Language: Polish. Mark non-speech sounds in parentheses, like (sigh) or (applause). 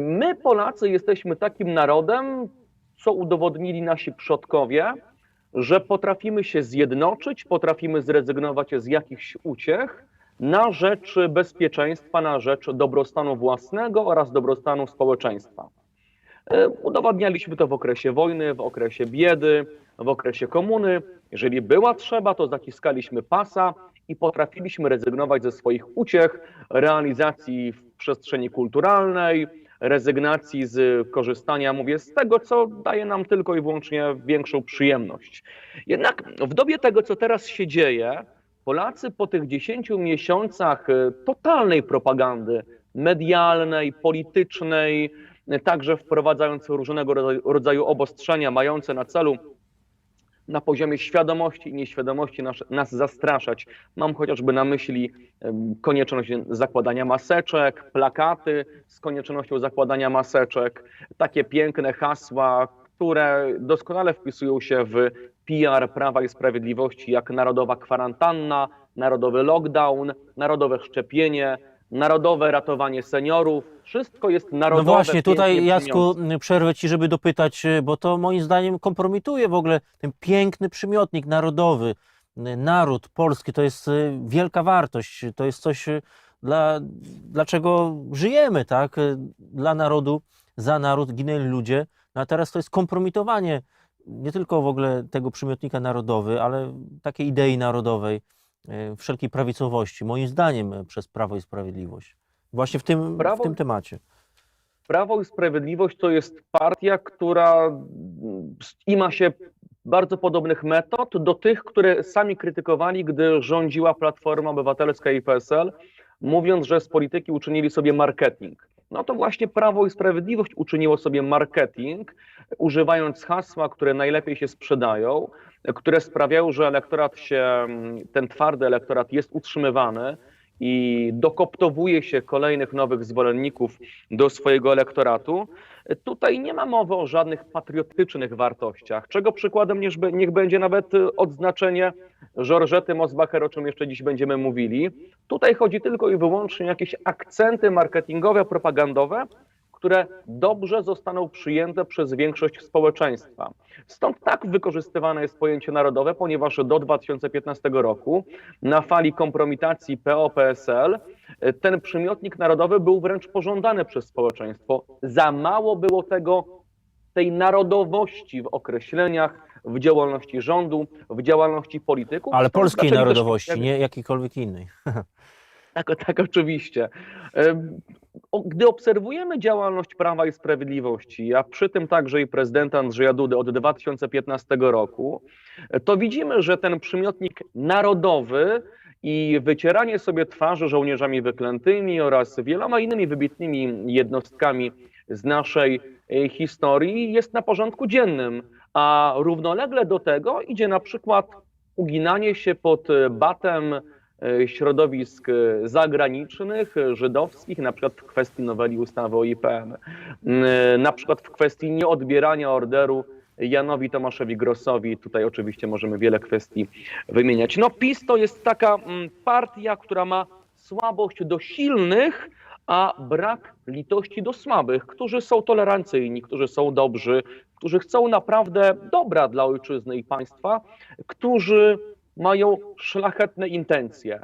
My, Polacy, jesteśmy takim narodem, co udowodnili nasi przodkowie, że potrafimy się zjednoczyć, potrafimy zrezygnować z jakichś uciech na rzecz bezpieczeństwa, na rzecz dobrostanu własnego oraz dobrostanu społeczeństwa. E, Udowadnialiśmy to w okresie wojny, w okresie biedy, w okresie komuny. Jeżeli była trzeba, to zaciskaliśmy pasa i potrafiliśmy rezygnować ze swoich uciech, realizacji w przestrzeni kulturalnej, rezygnacji z korzystania, mówię, z tego, co daje nam tylko i wyłącznie większą przyjemność. Jednak w dobie tego, co teraz się dzieje, Polacy po tych 10 miesiącach e, totalnej propagandy medialnej, politycznej, także wprowadzając różnego rodzaju- obostrzenia mające na celu na poziomie świadomości i nieświadomości nas, nas zastraszać. Mam chociażby na myśli konieczność zakładania maseczek, plakaty z koniecznością zakładania maseczek, takie piękne hasła, które doskonale wpisują się w PR Prawa i Sprawiedliwości, jak narodowa kwarantanna, narodowy lockdown, narodowe szczepienie, narodowe ratowanie seniorów. Wszystko jest narodowe. No właśnie, tutaj Jacku przerwę Ci, żeby dopytać, y, bo to moim zdaniem kompromituje w ogóle ten piękny przymiotnik narodowy. Y, Naród polski to jest y, wielka wartość, to jest coś, dla, dlaczego żyjemy, tak? Dla narodu, za naród ginęli ludzie, no a teraz to jest kompromitowanie nie tylko w ogóle tego przymiotnika narodowy, ale takiej idei narodowej, wszelkiej prawicowości, moim zdaniem y, przez Prawo i Sprawiedliwość. Właśnie w tym, w Prawo- tym temacie. Prawo i Sprawiedliwość to jest partia, która mm, ima się bardzo podobnych metod do tych, które sami krytykowali, gdy rządziła Platforma Obywatelska i PSL, mówiąc, że z polityki uczynili sobie marketing. No to właśnie Prawo i Sprawiedliwość uczyniło sobie marketing, używając hasła, które najlepiej się sprzedają, które sprawiają, że elektorat się, mm, ten twardy elektorat jest utrzymywany i dokoptowuje się kolejnych nowych zwolenników do swojego elektoratu. Tutaj nie ma mowy o żadnych patriotycznych wartościach, czego przykładem niech, będzie nawet odznaczenie Georgety Mosbacher, o czym jeszcze dziś będziemy mówili. Tutaj chodzi tylko i wyłącznie o jakieś akcenty marketingowe, propagandowe, które dobrze zostaną przyjęte przez większość społeczeństwa. Stąd tak wykorzystywane jest pojęcie narodowe, ponieważ do 2015 roku na fali kompromitacji PO-PSL ten przymiotnik narodowy był wręcz pożądany przez społeczeństwo. Za mało było tego, tej narodowości w określeniach, w działalności rządu, w działalności polityków. Ale polskiej też narodowości, pojawiać- nie jakiejkolwiek innej. (laughs) tak, tak, oczywiście. Gdy obserwujemy działalność Prawa i Sprawiedliwości, a przy tym także i prezydenta Andrzeja Dudy od 2015 roku, to widzimy, że ten przymiotnik narodowy i wycieranie sobie twarzy żołnierzami wyklętymi oraz wieloma innymi wybitnymi jednostkami z naszej e, historii jest na porządku dziennym, a równolegle do tego idzie na przykład uginanie się pod e, batem środowisk e, zagranicznych, e, żydowskich, na przykład w kwestii noweli ustawy o IPN, e, na przykład w kwestii nieodbierania orderu Janowi Tomaszowi Grossowi. Tutaj oczywiście możemy wiele kwestii wymieniać. No PiS to jest taka mm, partia, która ma słabość do silnych, a brak litości do słabych, którzy są tolerancyjni, którzy są dobrzy, którzy chcą naprawdę dobra dla ojczyzny i państwa, którzy mają szlachetne intencje.